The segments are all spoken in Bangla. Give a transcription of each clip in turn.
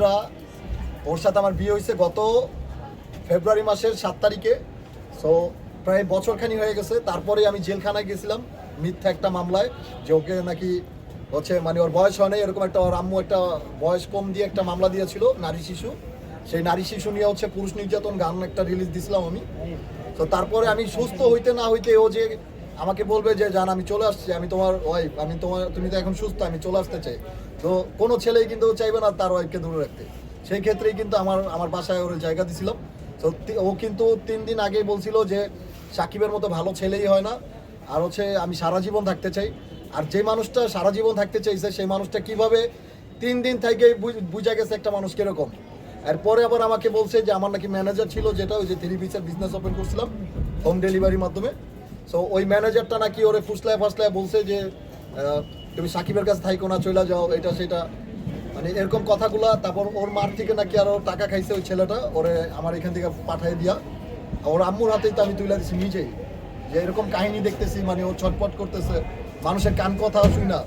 ইকরা ওর সাথে আমার বিয়ে হয়েছে গত ফেব্রুয়ারি মাসের সাত তারিখে। সো প্রায় বছরখানি হয়ে গেছে। তারপরে আমি জেলখানায় গেছিলাম মিথ্যা একটা মামলায়, যে ওকে নাকি হচ্ছে মানে ওর বয়স হয় নাই, এরকম একটা ওর আম্মু একটা বয়স কম দিয়ে একটা মামলা দিয়েছিল নারী শিশু। সেই নারী শিশু নিয়ে হচ্ছে পুরুষ নির্যাতন গান একটা রিলিজ দিছিলাম আমি। তো তারপরে আমি সুস্থ হইতে না হইতে ও যে আমাকে বলবে যে, জান, আমি চলে আসছি, আমি তোমার ওয়াইফ আমি তোমার, তুমি তো এখন সুস্থ, আমি চলে আসতে চাই। তো কোনো ছেলেই কিন্তু চাইবে না তার ওয়াইফকে দূরে রাখতে। সেই ক্ষেত্রেই কিন্তু আমার আমার বাসায় ওর জায়গা দিছিলাম। তো ও কিন্তু তিন দিন আগেই বলছিল যে সাকিবের মতো ভালো ছেলেই হয় না। আর হচ্ছে আমি সারা জীবন থাকতে চাই। আর যে মানুষটা সারা জীবন থাকতে চাইছে, সেই মানুষটা কীভাবে তিন দিন থেকে বুঝা গেছে একটা মানুষ কীরকম। এরপরে আবার আমাকে বলছে যে আমার নাকি ম্যানেজার ছিল, যেটা ওই যে থ্রি পিসের বিজনেস ওপেন করছিলাম হোম ডেলিভারির মাধ্যমে। সো ওই ম্যানেজারটা নাকি ওরে ফুসলায় ফাসলায় বলছে যে তুমি সাকিবের কাছে থাইকো না চলে যাও, এটা সেটা। মানে এরকম কথাগুলা, তারপর ওর মার থেকে নাকি আরও টাকা খাইছে ওই ছেলেটা, ওরে আমার এখান থেকে পাঠাই দিয়া। ওর আম্মুর হাতেই তো আমি তুলে দিছি নিজেই। যে এরকম কাহিনী দেখতেছি মানে ও ছটপট করতেছে, মানুষের কান কথা শুই না।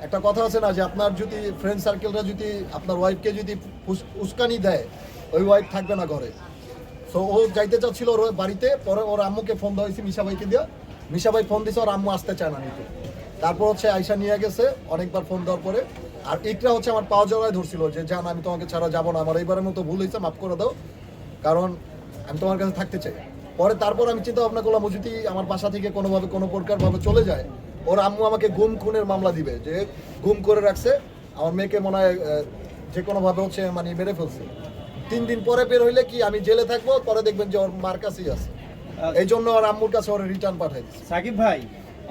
একটা কথা আছে না, যে আপনার যদি ফ্রেন্ড সার্কেলরা যদি আপনার ওয়াইফকে যদি উস- উস্কানি দেয়, ওই ওয়াইফ থাকবে না ঘরে। সো ও যাইতে চাচ্ছিল ওর বাড়িতে, পরে ওর আম্মুকে ফোন দেওয়া হয়েছে মিশা ভাইকে দিয়া। মিশা ভাই ফোন দিছে, ওর আম্মু আসতে চায় না নিতে। তারপর হচ্ছে আয়সা নিয়ে গেছে অনেকবার ফোন দেওয়ার পরে। আর ইকরা হচ্ছে আমার পাওয়া জড়ায় ধরছিল যে জান আমি তোমাকে ছাড়া যাব না। আমার এইবারের মতো ভুল হয়েছে মাফ করে দাও। কারণ আমি তোমার কাছে থাকতে চাই। পরে তারপর আমি চিন্তা ভাবনা করলাম যদি আমার বাসা থেকে কোনোভাবে কোনো প্রকার ভাবে চলে যায় ওর আম্মু আমাকে গুম খুনের মামলা দিবে যে গুম করে রাখছে। আমার মেয়েকে মনে হয় যে কোনোভাবে হচ্ছে মানে মেরে ফেলছে। তিন দিন পরে বের হইলে কি আমি জেলে থাকব? পরে দেখবেন যে ওর মার কাছেই আছে। এই জন্য ওর আম্মুর কাছে ওর রিটার্ন পাঠাই সাকিব ভাই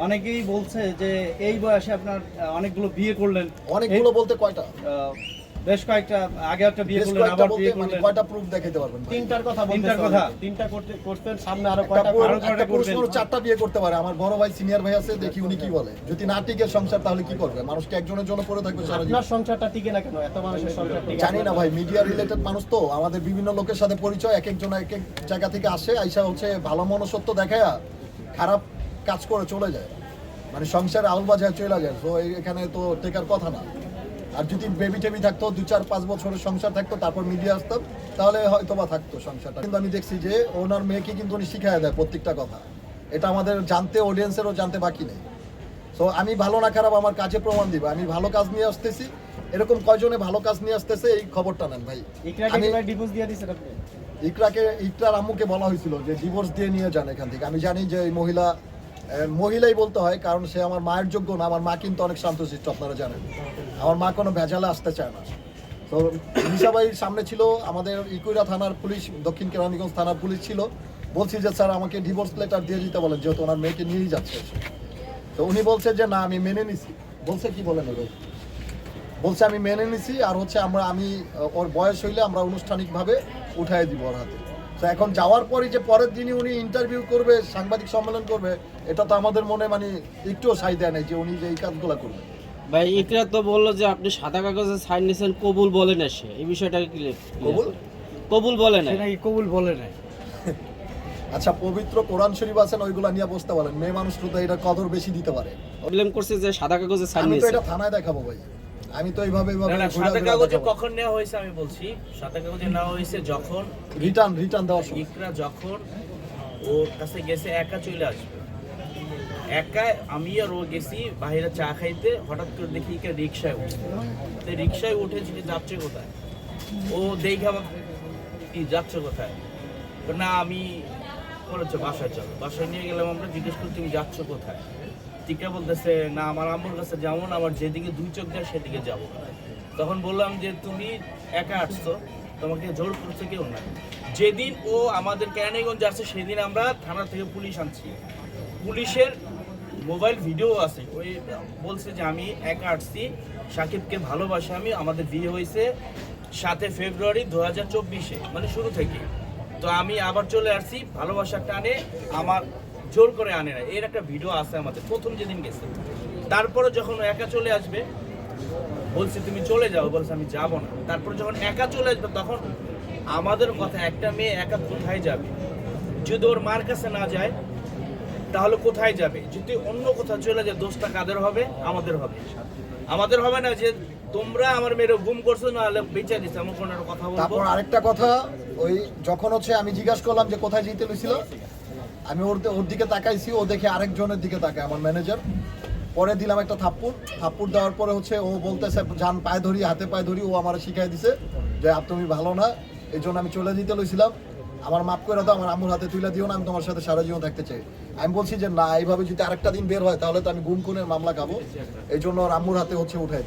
অনেকেই বলছে যে এই বয়সে আপনার অনেকগুলো বিয়ে করলেন। অনেকগুলো বলতে কয়টা? বেশ কয়েকটা আগে একটা বিয়ে করলেন আবার বিয়ে মানে করলেন। কয়টা প্রুফ দেখাইতে পারবেন তিনটার কথা তিনটার কথা। তিনটা করতে করতেন সামনে আরও কয়টা আরও কয়টা করবেন? চারটা বিয়ে করতে পারে। আমার বড় ভাই সিনিয়র ভাই আছে দেখি উনি কি বলে। যদি না টিকে সংসার তাহলে কি করবে? মানুষকে একজনের জন্য পড়ে থাকবে সারা জীবন? আপনার সংসারটা টিকে না কেন? এত মানুষের সংসার টিকে জানি না ভাই মিডিয়া রিলেটেড মানুষ তো। আমাদের বিভিন্ন লোকের সাথে পরিচয় এক একজন এক এক জায়গা থেকে আসে আইসা হচ্ছে ভালো মনসত্ব দেখায়া খারাপ কাজ করে চলে যায়। মানে সংসারে আউল বাজায় চলে যায়। তো এখানে তো টেকার কথা না। আর যদি বেবি টেবি থাকতো দু চার পাঁচ বছরের সংসার থাকতো তারপর মিডিয়া আসতাম তাহলে হয়তো বা থাকতো সংসারটা। কিন্তু আমি দেখছি যে ওনার মেয়েকে কিন্তু উনি শিখাই দেয় প্রত্যেকটা কথা। এটা আমাদের জানতে অডিয়েন্সেরও জানতে বাকি নেই। সো আমি ভালো না খারাপ আমার কাজে প্রমাণ দিবে। আমি ভালো কাজ নিয়ে আসতেছি। এরকম কয়জনে ভালো কাজ নিয়ে আসতেছে এই খবরটা নেন ভাই। ইকরাকে আমি কি ভাই ডিভোর্স দিয়ে দিছেন আপনি? ইকরাকে ইকরার আম্মুকে বলা হয়েছিল যে ডিভোর্স দিয়ে নিয়ে যান এখান থেকে। আমি জানি যে এই মহিলা মহিলাই বলতে হয়, কারণ সে আমার মায়ের যোগ্য না, আমার মা কিন্তু অনেক শান্তশিষ্ট, আপনারা জানেন। আমার মা কোনো ভেজালে আসতে চায় না। তো মিশাবাইয়ের সামনে ছিল, আমাদের ইকুইরা থানার পুলিশ, দক্ষিণ কেরানীগঞ্জ থানার পুলিশ ছিল। বলছি যে, স্যার, আমাকে ডিভোর্স লেটার দিয়ে দিতে বলেন, যেহেতু ওনার মেয়েকে নিয়েই যাচ্ছে। তো উনি বলছে যে, না, আমি মেনে নিছি। বলছে কি বলেন ওদের বলছে, আমি মেনে নিছি, আর হচ্ছে আমরা, আমি, ওর বয়স হইলে আমরা আনুষ্ঠানিকভাবে উঠাই দিব ওর হাতে। তো এখন যাওয়ার পরই যে পরের দিনই উনি ইন্টারভিউ করবে সাংবাদিক সম্মেলন করবে এটা তো আমাদের মনে মানে একটুও সাই দেয় নাই যে উনি যে এই কাজগুলো করবে। ভাই ইকরা তো বলল যে আপনি সাদা কাগজে সাইন নিয়েছেন কবুল বলে না সে। এই বিষয়টা কি কবুল? কবুল বলে না। সেটা কি কবুল বলে নাই আচ্ছা পবিত্র কোরআন শরীফ আছেন ওইগুলা নিয়ে বসতে পারেন মেয়ে মানুষ তো এটা কদর বেশি দিতে পারে। প্রবলেম করছে যে সাদা কাগজে সাইন আমি তো নিয়েছে। এটা থানায় দেখাবো ভাই। আমি তো এইভাবে সাদা কাগজে কখন নেওয়া হয়েছে আমি বলছি। সাদা কাগজে নেওয়া হয়েছে যখন রিটার্ন রিটার্ন দেওয়ার সময়। ইকরা যখন ওর কাছে গেছে একা চলে আসবে। একা আমি আর ও গেছি বাইরে চা খাইতে হঠাৎ করে দেখি ইকরা রিক্সায় উঠছে তো রিক্সায় উঠে যে যাচ্ছে কোথায়? ও দেখে কি যাচ্ছে কোথায়? না আমি বলেছে বাসায় চলো। বাসায় নিয়ে গেলাম আমরা, জিজ্ঞেস করি তুমি যাচ্ছ কোথায়? টিকা বলতেছে, না, আমার আম্মুর কাছে যেমন আমার যেদিকে দুই চোখ যায় সেদিকে যাব। তখন বললাম যে, তুমি একা আসছো, তোমাকে জোর করছে কেউ না। যেদিন ও আমাদের কেরানীগঞ্জ আসছে, সেদিন আমরা থানা থেকে পুলিশ আনছি। পুলিশের মোবাইল ভিডিও আছে, ওই বলছে যে, আমি একা আসছি, সাকিবকে ভালোবাসি আমি, আমাদের বিয়ে হয়েছে সাতে ফেব্রুয়ারি দু হাজার চব্বিশে মানে শুরু থেকে তো আমি আবার চলে আসছি ভালোবাসার টানে। আমার জোর করে আনে না এর একটা ভিডিও আছে আমাদের, প্রথম যেদিন গেছে। তারপরে যখন একা চলে আসবে, বলছি, তুমি চলে যাও। বলছে, আমি যাব না। তারপর যখন একা চলে আসবে, তখন আমাদের কথা, একটা মেয়ে একা কোথায় যাবে? যদি ওর মার কাছে না যায়, তাহলে কোথায় যাবে? যদি অন্য কোথাও চলে যায়, দোষটা কাদের হবে? আমাদের হবে। আমাদের হবে না যে তোমরা আমার মেয়ের গুম করছ না হলে বেঁচে দিচ্ছে আমার কোনো কথা বলব। তারপর আরেকটা কথা, ওই যখন হচ্ছে আমি জিজ্ঞাসা করলাম যে কোথায় যেতে লইছিল আমি ওর ওর দিকে তাকাইছি, ও দেখে আরেকজনের দিকে তাকায় আমার ম্যানেজার পরে দিলাম একটা থাপ্পুর থাপ্পুর দেওয়ার পরে হচ্ছে ও বলতেছে যান পায়ে ধরি, হাতে পায়ে ধরি। ও আমার শিখাই দিছে যে তুমি ভালো না। এই জন্য আমি চলে দিতে লইছিলাম। আমার মাপ করে দাও, আমার আম্মুর হাতে তুলে দিও না, আমি তোমার সাথে সারা জীবন থাকতে চাই আমি বলছি যে, না, এইভাবে যদি আরেকটা দিন বের হয়, তাহলে তো আমি গুম খুনের মামলা খাব এই জন্য ওর আম্মুর হাতে হচ্ছে উঠাই।